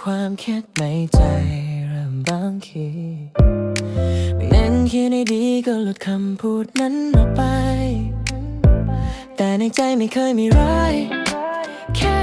ความคิดในใจเริ่มบางทีไม่เน้นคิดให้ดีก็หลุดคำพูดนั้นออกไป แต่ในใจไม่เคยมีร้ายแค่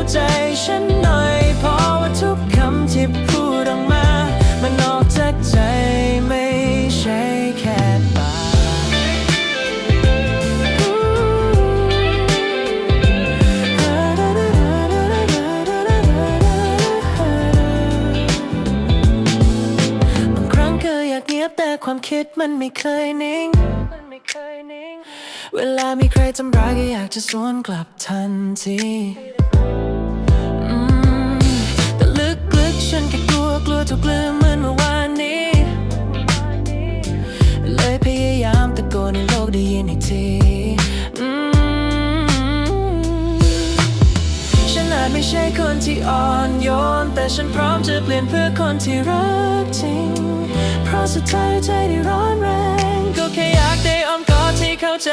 าใจฉันหน่อย เพราะว่าทุกคำที่พูดออกมา มันออกจากใจไม่ใช่แค่ปากบางครั้งก็อยากเงียบแต่ความคิดมันไม่เคยนิ่ง เวลามีใครทำร้ายก็อยากจะสวนกลับทันที เลยพยายามตะโกนให้โลกได้ยินอีกทีฉันอาจไม่ใช่คนที่อ่อนโยน แต่ฉันพร้อมจะเปลี่ยนเพื่อคนที่รักจริง เพราะสุดท้ายใจที่ร้อนแรง ก็แค่อยากได้อ้อมกอดที่เข้าใจ